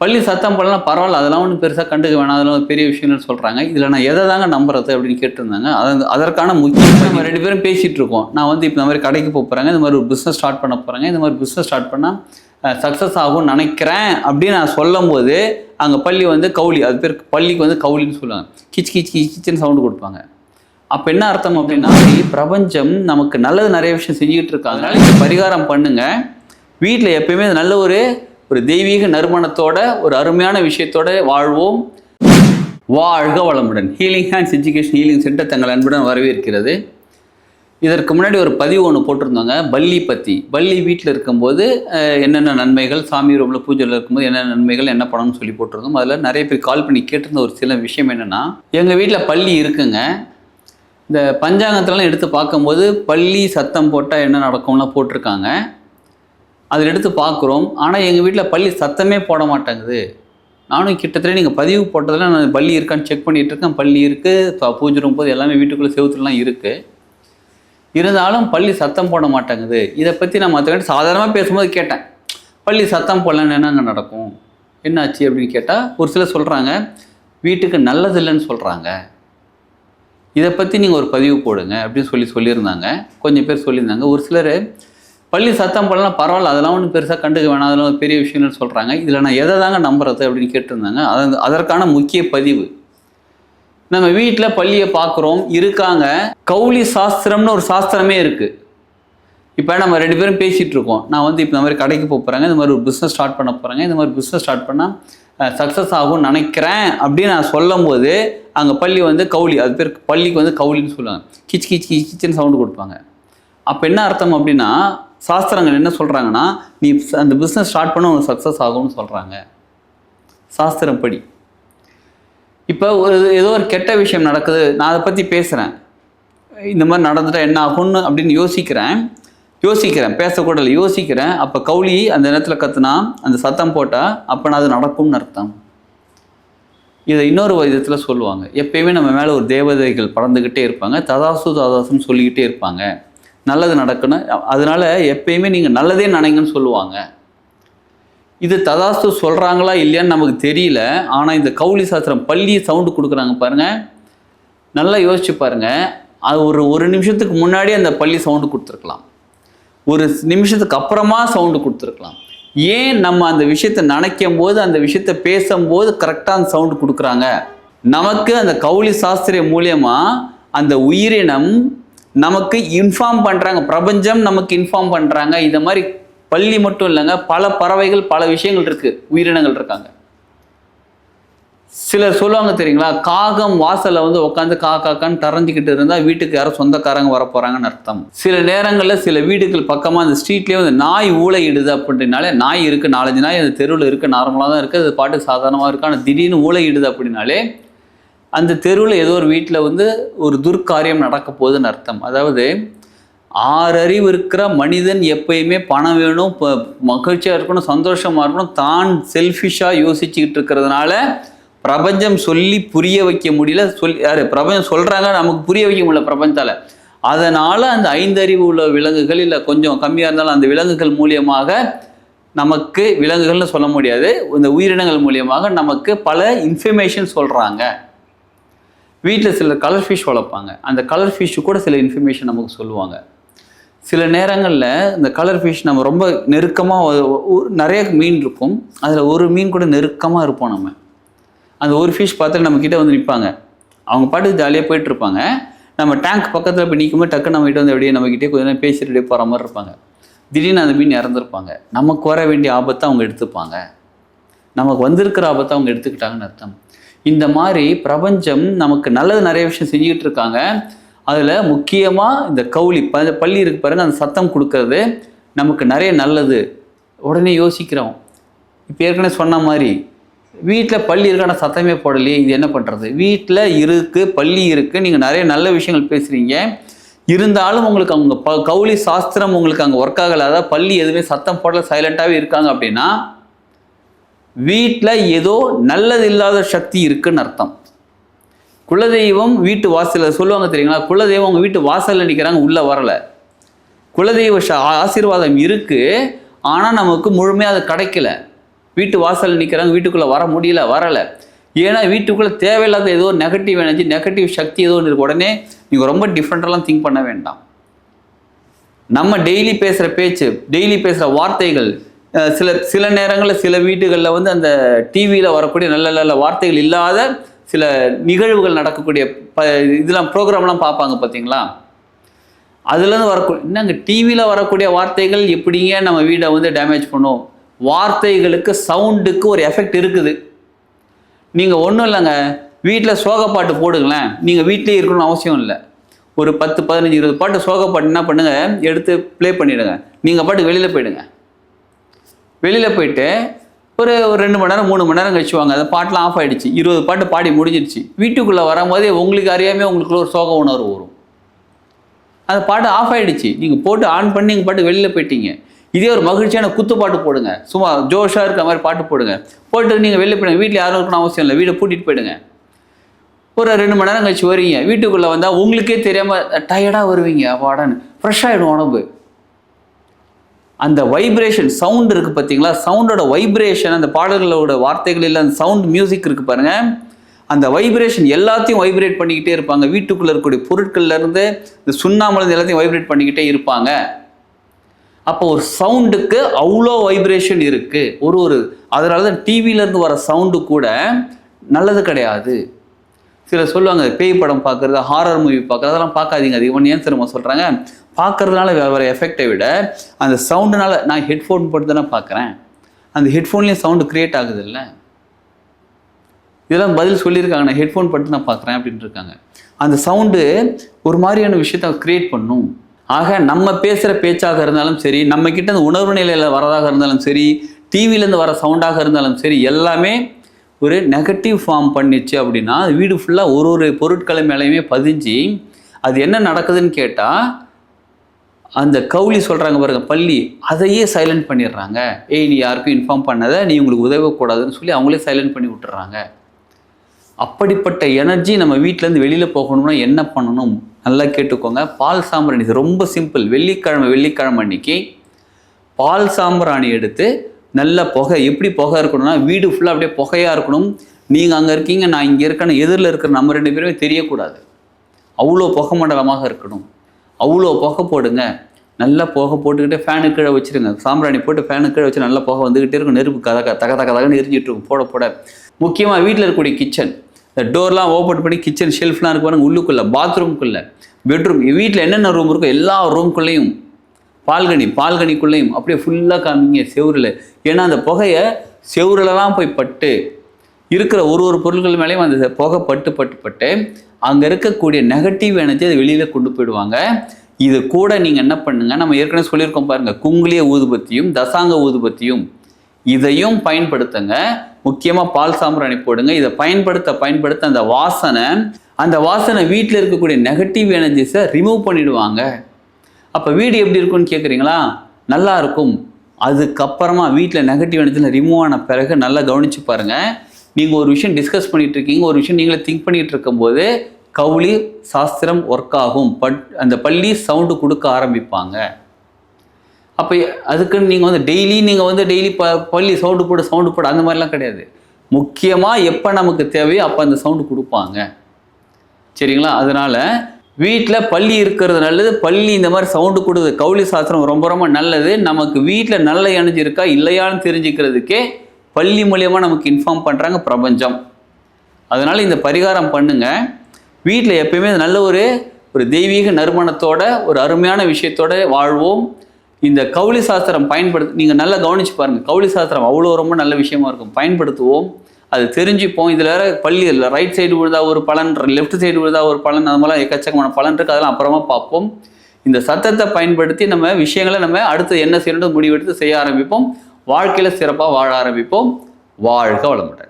பள்ளி சத்தம் போடலாம் பரவாயில்ல அதெல்லாம் ஒன்றும் பெருசாக கண்டுக்க வேணாம் அதெல்லாம் பெரிய விஷயம்னு சொல்கிறாங்க இதில் நான் எதை தாங்க நம்புறது அப்படின்னு கேட்டிருந்தாங்க. அதை அதற்கான முக்கியம் நம்ம ரெண்டு பேரும் பேசிகிட்டு இருக்கோம். நான் வந்து இப்போ இந்த மாதிரி கடைக்கு போக போகிறாங்க இந்த மாதிரி ஒரு பிஸ்னஸ் ஸ்டார்ட் பண்ண போகிறாங்க இந்த மாதிரி பிஸ்னஸ் ஸ்டார்ட் பண்ணால் சக்ஸஸ் ஆகும்னு நினைக்கிறேன் அப்படின்னு நான் சொல்லும்போது அங்கே பள்ளி வந்து கவுளி அது பேர் பள்ளிக்கு வந்து கவுளின்னு சொல்லுவாங்க. கிச் கிச் கிச்சின்னு கிச்சுன்னு சவுண்டு கொடுப்பாங்க. அப்போ என்ன அர்த்தம் அப்படின்னா பிரபஞ்சம் நமக்கு நல்லது நிறைய விஷயம் செஞ்சுக்கிட்டு இருக்காங்க. அதனால பரிகாரம் பண்ணுங்க. வீட்டில் எப்பயுமே நல்ல ஒரு ஒரு தெய்வீக நறுமணத்தோட ஒரு அருமையான விஷயத்தோட வாழ்வோம். வாழ்க வளமுடன். Healing hands education healing centre தங்கள் அன்புடன் வரவேற்கிறது. இதற்கு முன்னாடி ஒரு பதிவு ஒன்று போட்டிருந்தாங்க பள்ளி பற்றி பள்ளி வீட்டில் இருக்கும்போது என்னென்ன நன்மைகள் சாமி ரூமில் பூஜையில் இருக்கும்போது என்னென்ன நன்மைகள் என்ன பண்ணணும்னு சொல்லி போட்டிருந்தோம். அதில் நிறைய பேர் கால் பண்ணி கேட்டிருந்த ஒரு சில விஷயம் என்னென்னா எங்கள் வீட்டில் பள்ளி இருக்குங்க. இந்த பஞ்சாங்கத்திலலாம் எடுத்து பார்க்கும்போது பள்ளி சத்தம் போட்டால் என்ன நடக்கும்லாம் போட்டிருக்காங்க. அதில் எடுத்து பார்க்குறோம். ஆனால் எங்கள் வீட்டில் பள்ளி சத்தமே போட மாட்டேங்குது. நானும் கிட்டத்தட்ட நீங்கள் பதிவு போட்டதில் நான் பள்ளி இருக்கான்னு செக் பண்ணிகிட்டு இருக்கேன். பள்ளி இருக்குது பூஜை ரூம் போது எல்லாமே வீட்டுக்குள்ளே செவுத்துலலாம் இருக்குது இருந்தாலும் பள்ளி சத்தம் போட மாட்டேங்குது. இதை பற்றி நான் மற்றவங்க சாதாரணமாக பேசும்போது கேட்டேன். பள்ளி சத்தம் போடலன்னு என்னங்க நடக்கும்? என்னாச்சு அப்படின்னு கேட்டால் ஒரு சிலர் சொல்கிறாங்க வீட்டுக்கு நல்லதில்லைன்னு சொல்கிறாங்க. இதை பற்றி நீங்கள் ஒரு பதிவு போடுங்க அப்படின்னு சொல்லி சொல்லியிருந்தாங்க. கொஞ்சம் பேர் சொல்லியிருந்தாங்க. ஒரு சிலர் பள்ளி சத்தம் போடலாம் பரவாயில்ல அதெல்லாம் ஒன்றும் பெருசாக கண்டுக்க வேணாம் அதெல்லாம் ஒரு பெரிய விஷயம்னு சொல்கிறாங்க இதில் நான் எதை தாங்க நம்புறது அப்படின்னு கேட்டிருந்தாங்க. அது அதற்கான முக்கிய பதிவு. நம்ம வீட்டில் பள்ளியை பார்க்குறோம் இருக்காங்க. கௌலி சாஸ்திரம்னு ஒரு சாஸ்திரமே இருக்குது இப்போ நம்ம ரெண்டு பேரும் பேசிகிட்டு இருக்கோம். நான் வந்து இப்போ இந்த மாதிரி கடைக்கு போக போகிறாங்க இந்த மாதிரி ஒரு பிஸ்னஸ் ஸ்டார்ட் பண்ண போகிறாங்க இந்த மாதிரி பிஸ்னஸ் ஸ்டார்ட் பண்ணால் சக்ஸஸ் ஆகும்னு நினைக்கிறேன் அப்படின்னு நான் சொல்லும் போது அங்கே பள்ளி வந்து கவுளி அது பேர் பள்ளிக்கு வந்து கவுளின்னு சொல்லுவாங்க. கிச் கிச் கிச் கிச்சுன்னு சவுண்டு கொடுப்பாங்க. அப்போ என்ன அர்த்தம் அப்படின்னா சாஸ்திரங்கள் என்ன சொல்கிறாங்கன்னா நீ அந்த பிஸ்னஸ் ஸ்டார்ட் பண்ண உனக்கு சக்ஸஸ் ஆகும்னு சொல்கிறாங்க சாஸ்திரப்படி. இப்போ ஒரு ஏதோ ஒரு கெட்ட விஷயம் நடக்குது நான் அதை பற்றி பேசுகிறேன் இந்த மாதிரி நடந்துட்டால் என்ன ஆகும்னு அப்படின்னு யோசிக்கிறேன். யோசிக்கிறேன் பேசக்கூட இல்லை யோசிக்கிறேன். அப்போ கவுளி அந்த நேரத்தில் கற்றுனா அந்த சத்தம் போட்டால் அப்போ நான் அது நடக்கும்னு அர்த்தம். இதை இன்னொரு விதத்தில் சொல்லுவாங்க. எப்பயுமே நம்ம மேலே ஒரு தேவதைகள் பறந்துக்கிட்டே இருப்பாங்க ததாசு ததாசுன்னு சொல்லிக்கிட்டே இருப்பாங்க. நல்லது நடக்கணும் அதனால் எப்பயுமே நீங்கள் நல்லதே நினைங்கன்னு சொல்லுவாங்க. இது ததாஸ்து சொல்கிறாங்களா இல்லையான்னு நமக்கு தெரியல. ஆனால் இந்த கவுளி சாஸ்திரம் பள்ளி சவுண்டு கொடுக்குறாங்க பாருங்கள் நல்லா யோசிச்சு பாருங்கள் அது ஒரு ஒரு நிமிஷத்துக்கு முன்னாடி அந்த பள்ளி சவுண்டு கொடுத்துருக்கலாம். ஒரு நிமிஷத்துக்கு அப்புறமா சவுண்டு கொடுத்துருக்கலாம். ஏன் நம்ம அந்த விஷயத்தை நினைக்கும் போது அந்த விஷயத்த பேசும்போது கரெக்டாக அந்த சவுண்டு கொடுக்குறாங்க? நமக்கு அந்த கவுளி சாஸ்திரிய மூலியமாக அந்த உயிரினம் நமக்கு இன்ஃபார்ம் பண்ணுறாங்க பிரபஞ்சம் நமக்கு இன்ஃபார்ம் பண்ணுறாங்க இந்த மாதிரி பள்ளி மட்டும் இல்லைங்க பல பறவைகள் பல விஷயங்கள் இருக்குது உயிரினங்கள் இருக்காங்க. சிலர் சொல்லுவாங்க தெரியுங்களா காகம் வாசல்ல வந்து உட்காந்து கா காக்கான்னு தரைஞ்சிக்கிட்டு இருந்தால் வீட்டுக்கு யாரும் சொந்தக்காரங்க வர போகிறாங்கன்னு அர்த்தம். சில நேரங்களில் சில வீடுகள் பக்கமாக அந்த ஸ்ட்ரீட்லேயே வந்து நாய் ஊழையிடுது அப்படின்னாலே நாய் இருக்குது நாலஞ்சு நாய் அந்த தெருவில் இருக்குது நார்மலாக தான் இருக்குது அது பாட்டு சாதாரணமாக இருக்குது ஆனால் திடீர்னு ஊழையிடுது அப்படின்னாலே அந்த தெருவில் ஏதோ ஒரு வீட்டில் வந்து ஒரு துர்க்காரியம் நடக்க போகுதுன்னு அர்த்தம். அதாவது ஆறறிவு இருக்கிற மனிதன் எப்பயுமே பணம் வேணும் இப்போ மகிழ்ச்சியாக இருக்கணும் சந்தோஷமாக இருக்கணும் தான் செல்ஃபிஷாக யோசிச்சுக்கிட்டு இருக்கிறதுனால பிரபஞ்சம் சொல்லி புரிய வைக்க முடியல. சொல்லி யார் பிரபஞ்சம் சொல்கிறாங்க நமக்கு புரிய வைக்க முடியல பிரபஞ்சத்தால். அதனால் அந்த ஐந்தறிவு உள்ள விலங்குகள் இல்லை கொஞ்சம் கம்மியாக இருந்தாலும் அந்த விலங்குகள் மூலியமாக நமக்கு விலங்குகள்னு சொல்ல முடியாது இந்த உயிரினங்கள் மூலியமாக நமக்கு பல இன்ஃபர்மேஷன் சொல்கிறாங்க வீட்டில் சில கலர் ஃபிஷ் வளர்ப்பாங்க. அந்த கலர் ஃபிஷ்ஷு கூட சில இன்ஃபர்மேஷன் நமக்கு சொல்லுவாங்க. சில நேரங்களில் இந்த கலர் ஃபிஷ் நம்ம ரொம்ப நெருக்கமாக நிறைய மீன் இருக்கும். அதில் ஒரு மீன் கூட நெருக்கமாக இருப்போம் நம்ம. அந்த ஒரு ஃபிஷ் பார்த்துட்டு நம்மக்கிட்ட வந்து நிற்பாங்க அவங்க பாட்டுக்கு ஜாலியாக போயிட்டுருப்பாங்க நம்ம டேங்க் பக்கத்தில் இப்போ நிற்கும்போது டக்கு நம்மகிட்ட வந்து அப்படியே நம்மக்கிட்டே கொஞ்சம் நேரம் பேசிட்டு அப்படியே போகிற மாதிரி இருப்பாங்க. திடீர்னு அந்த மீன் இறந்துருப்பாங்க. நமக்கு வர வேண்டிய ஆபத்தை அவங்க எடுத்துப்பாங்க. நமக்கு வந்திருக்கிற ஆபத்தை அவங்க எடுத்துக்கிட்டாங்கன்னு அர்த்தம். இந்த மாதிரி பிரபஞ்சம் நமக்கு நல்லது நிறைய விஷயம் செஞ்சுக்கிட்டு இருக்காங்க. அதில் முக்கியமாக இந்த கவுளி ப பள்ளி இருக்கு பாருங்க அந்த சத்தம் கொடுக்கறது நமக்கு நிறைய நல்லது. உடனே யோசிக்கிறோம். இப்போ ஏற்கனவே சொன்ன மாதிரி வீட்டில் பள்ளி இருக்கு ஆனால் சத்தமே போடலையே இது என்ன பண்ணுறது வீட்டில் இருக்குது பள்ளி இருக்குது நீங்கள் நிறைய நல்ல விஷயங்கள் பேசுகிறீங்க இருந்தாலும் உங்களுக்கு அவங்க ப கவுளி சாஸ்திரம் உங்களுக்கு அங்கே ஒர்க் ஆகலை. அதாவது பள்ளி எதுவுமே சத்தம் போடல சைலண்ட்டாகவே இருக்காங்க அப்படின்னா வீட்டில் ஏதோ நல்லது இல்லாத சக்தி இருக்குன்னு அர்த்தம். குலதெய்வம் வீட்டு வாசலில் சொல்லுவாங்க தெரியுங்களா? குலதெய்வம் அவங்க வீட்டு வாசலில் நிற்கிறாங்க உள்ளே வரலை. குலதெய்வ ஆசீர்வாதம் இருக்குது ஆனால் நமக்கு முழுமையாக அது கிடைக்கல. வீட்டு வாசலில் நிற்கிறாங்க வீட்டுக்குள்ளே வர முடியல வரலை. ஏன்னா வீட்டுக்குள்ளே தேவையில்லாத ஏதோ நெகட்டிவ் எனர்ஜி நெகட்டிவ் சக்தி ஏதோ ஒன்று உடனே நீங்கள் ரொம்ப டிஃப்ரெண்ட்டெல்லாம் திங்க் பண்ண வேண்டாம். நம்ம டெய்லி பேசுகிற பேச்சு டெய்லி பேசுகிற வார்த்தைகள் சில சில நேரங்களில் சில வீடுகளில் வந்து அந்த டிவியில் வரக்கூடிய நல்ல நல்ல வார்த்தைகள் இல்லாத சில நிகழ்வுகள் நடக்கக்கூடிய ப இதெல்லாம் ப்ரோக்ராம்லாம் பார்ப்பாங்க பார்த்தீங்களா? அதுலேருந்து வரக்கூடிய என்னங்க டிவியில் வரக்கூடிய வார்த்தைகள் எப்படிங்க நம்ம வீடை வந்து டேமேஜ் பண்ணும்? வார்த்தைகளுக்கு சவுண்டுக்கு ஒரு எஃபெக்ட் இருக்குது. நீங்கள் ஒன்றும் இல்லைங்க வீட்டில் சோக பாட்டு போடுங்களேன். நீங்கள் வீட்டிலே இருக்கணும்னு அவசியம் இல்லை. ஒரு பத்து பதினஞ்சு இருபது பாட்டு சோக பாட்டு என்ன பண்ணுங்கள் எடுத்து ப்ளே பண்ணிவிடுங்க நீங்கள் பாட்டு வெளியில் போயிடுங்க. வெளியில் போயிட்டு ஒரு ஒரு ரெண்டு மணி நேரம் மூணு மணி நேரம் கழிச்சு வாங்க அந்த பாட்டெலாம் ஆஃப் ஆயிடுச்சு. இருபது பாட்டு பாடி முடிஞ்சிருச்சு. வீட்டுக்குள்ளே வரும்போதே உங்களுக்கு அறியாமே உங்களுக்குள்ள ஒரு சோக உணர்வு வரும். அந்த பாட்டு ஆஃப் ஆகிடுச்சு நீங்கள் போட்டு ஆன் பண்ணி நீங்கள் பாட்டு வெளியில் போயிட்டீங்க. இதே ஒரு மகிழ்ச்சியான குத்து பாட்டு போடுங்க. சும்மா ஜோஷாக இருக்கிற மாதிரி பாட்டு போடுங்க. போட்டு நீங்கள் வெளியில் போயிடுங்க. வீட்டில் யாரும் இருக்கணும் அவசியம் இல்லை. வீடை பூட்டிட்டு போயிடுங்க. ஒரு ரெண்டு மணி நேரம் கழிச்சு வருவீங்க. வீட்டுக்குள்ளே வந்தால் உங்களுக்கே தெரியாமல் டயர்டாக வருவீங்க. வாடான்னு. ஃப்ரெஷ் ஆகிடும் உடம்பு. அந்த வைப்ரேஷன் சவுண்ட் இருக்குது பார்த்தீங்களா சவுண்டோட வைப்ரேஷன் அந்த பாடல்களோட வார்த்தைகளில் அந்த சவுண்ட் மியூசிக் இருக்குது பாருங்க. அந்த வைப்ரேஷன் எல்லாத்தையும் வைப்ரேட் பண்ணிக்கிட்டே இருப்பாங்க. வீட்டுக்குள்ளே இருக்கக்கூடிய பொருட்கள்லேருந்து இந்த சுண்ணாமலேருந்து எல்லாத்தையும் வைப்ரேட் பண்ணிக்கிட்டே இருப்பாங்க. அப்போ ஒரு சவுண்டுக்கு அவ்வளோ வைப்ரேஷன் இருக்குது ஒரு ஒரு அதனால தான் டிவியிலேருந்து வர சவுண்டு கூட நல்லது கிடையாது. சிலர் சொல்லுவாங்க பேய் படம் பார்க்குறது ஹாரர் மூவி பார்க்குறது அதெல்லாம் பார்க்காதீங்க. அது இவன் ஏன் திரும்ப சொல்கிறாங்க பார்க்கறதுனால வர எஃபெக்டை விட அந்த சவுண்டுனால நான் ஹெட்ஃபோன் போட்டு தானே பார்க்குறேன். அந்த ஹெட்ஃபோன்லேயும் சவுண்டு க்ரியேட் ஆகுது இல்லை இதெல்லாம் பதில் சொல்லியிருக்காங்க. நான் ஹெட்ஃபோன் போட்டு நான் பார்க்குறேன் அப்படின்ட்டு இருக்காங்க. அந்த சவுண்டு ஒரு மாதிரியான விஷயத்த க்ரியேட் பண்ணும். ஆக நம்ம பேசுகிற பேச்சாக இருந்தாலும் சரி நம்ம கிட்ட உணர்வு நிலையில் வரதாக இருந்தாலும் சரி டிவிலேருந்து வர சவுண்டாக இருந்தாலும் சரி எல்லாமே ஒரு நெகட்டிவ் ஃபார்ம் பண்ணிச்சு அப்படின்னா வீடு ஃபுல்லாக ஒரு ஒரு பொருட்களை மேலேயுமே பதிஞ்சு அது என்ன நடக்குதுன்னு கேட்டால் அந்த கவுளி சொல்கிறாங்க பாருங்க பள்ளி அதையே சைலண்ட் பண்ணிடுறாங்க. ஏய் நீ யாருக்கும் இன்ஃபார்ம் பண்ணாத நீ உங்களுக்கு உதவக்கூடாதுன்னு சொல்லி அவங்களே சைலண்ட் பண்ணி விட்டுறாங்க. அப்படிப்பட்ட எனர்ஜி நம்ம வீட்டிலேருந்து வெளியில் போகணும்னா என்ன பண்ணணும்? நல்லா கேட்டுக்கோங்க. பால் சாம்பிராணி இது ரொம்ப சிம்பிள் வெள்ளிக்கிழமை வெள்ளிக்கிழமை அன்னைக்கு பால் சாம்பிராணி எடுத்து நல்ல புகை எப்படி புகை இருக்கணும்னா வீடு ஃபுல்லாக அப்படியே புகையாக இருக்கணும். நீங்கள் அங்கே இருக்கீங்க நான் இங்கே இருக்கேன்னு எதிரில் இருக்கிற நம்ம ரெண்டு பேருமே தெரியக்கூடாது. அவ்வளோ புகை மண்டலமாக இருக்கணும். அவ்வளோ புகை போடுங்க. நல்லா புகை போட்டுக்கிட்டே ஃபேனு கீழே வச்சிருங்க. சாம்பிராணி போட்டு ஃபேனு கீழே வச்சு நல்லா புகை வந்துக்கிட்டே இருக்கும். நெருப்பு கத தக தக தகன்னு எரிஞ்சிட்டு இருக்கும். போட போட. முக்கியமாக வீட்டில் இருக்கக்கூடிய கிச்சன் இந்த டோர்லாம் ஓப்பன் பண்ணி கிச்சன் ஷெல்ஃப்லாம் இருக்கு பாருங்க உள்ளுக்குள்ளே பாத்ரூம்குள்ளே பெட்ரூம் வீட்டில் என்னென்ன ரூம் இருக்கோ எல்லா ரூம்குள்ளேயும் பால்கனி பால்கனிக்குள்ளேயும் அப்படியே ஃபுல்லாக காமிங்க செவரில். ஏன்னா அந்த புகையை செவுருலலாம் போய் பட்டு இருக்கிற ஒரு ஒரு பொருள்கள் மேலேயும் அந்த புகை பட்டு பட்டு பட்டு அங்கே இருக்கக்கூடிய நெகட்டிவ் எனர்ஜி அதை வெளியில் கொண்டு போயிடுவாங்க. இது கூட நீங்கள் என்ன பண்ணுங்க நம்ம ஏற்கனவே சொல்லியிருக்கோம் பாருங்க குங்குளிய ஊதுபத்தியும் தசாங்க ஊதுபத்தியும். இதையும் பயன்படுத்துங்க. முக்கியமாக பால் சாம்பிராணி போடுங்க. இதை பயன்படுத்த பயன்படுத்த அந்த வாசனை அந்த வாசனை வீட்டில் இருக்கக்கூடிய நெகட்டிவ் எனர்ஜிஸை ரிமூவ் பண்ணிடுவாங்க. அப்போ வீடு எப்படி இருக்கும்னு கேட்குறீங்களா நல்லா இருக்கும். அதுக்கப்புறமா வீட்டில் நெகட்டிவ் எனர்ஜியில் ரிமூவ் ஆன பிறகு நல்லா கவனித்து பாருங்கள் நீங்கள் ஒரு விஷயம் டிஸ்கஸ் பண்ணிட்டு இருக்கீங்க ஒரு விஷயம் நீங்களே திங்க் பண்ணிட்டு இருக்கும்போது கவுளி சாஸ்திரம் ஒர்க் ஆகும். பட் அந்த பள்ளி சவுண்டு கொடுக்க ஆரம்பிப்பாங்க. அப்போ அதுக்குன்னு நீங்கள் வந்து டெய்லி நீங்கள் வந்து டெய்லி ப பள்ளி சவுண்டு போடு சவுண்டு போடு அந்த மாதிரிலாம் கிடையாது. முக்கியமாக எப்போ நமக்கு தேவையோ அப்போ அந்த சவுண்டு கொடுப்பாங்க. சரிங்களா? அதனால் வீட்டில் பள்ளி இருக்கிறது நல்லது பள்ளி இந்த மாதிரி சவுண்டு கொடுது கவுளி சாஸ்திரம் ரொம்ப ரொம்ப நல்லது. நமக்கு வீட்டில் நல்ல எனர்ஜி இருக்கா இல்லையான்னு தெரிஞ்சுக்கிறதுக்கே பள்ளி மூலியமாக நமக்கு இன்ஃபார்ம் பண்ணுறாங்க பிரபஞ்சம். அதனால் இந்த பரிகாரம் பண்ணுங்கள் வீட்டில் எப்பயுமே நல்ல ஒரு ஒரு தெய்வீக நறுமணத்தோட ஒரு அருமையான விஷயத்தோட வாழ்வோம். இந்த கவுளி சாஸ்திரம் பயன்படுத்து நீங்கள் நல்லா கவனிச்சு பாருங்கள் கவுளி சாஸ்திரம் அவ்வளோ ரொம்ப நல்ல விஷயமா இருக்கும். பயன்படுத்துவோம். அது தெரிஞ்சுப்போம். இதில் வேறு பள்ளி இல்லை ரைட் சைடு விழுதா ஒரு பலன் லெஃப்ட் சைடு விழுதா ஒரு பலன் அது மாதிரிலாம் எக்கச்சக்கமான பலன் இருக்குது அதெல்லாம் அப்புறமா பார்ப்போம். இந்த சத்தத்தை பயன்படுத்தி நம்ம விஷயங்களை நம்ம அடுத்து என்ன செய்யணும் முடிவெடுத்து செய்ய ஆரம்பிப்போம். வாழ்க்கையில் சிறப்பாக வாழ ஆரம்பிப்போம். வாழ்க வளமுடன்.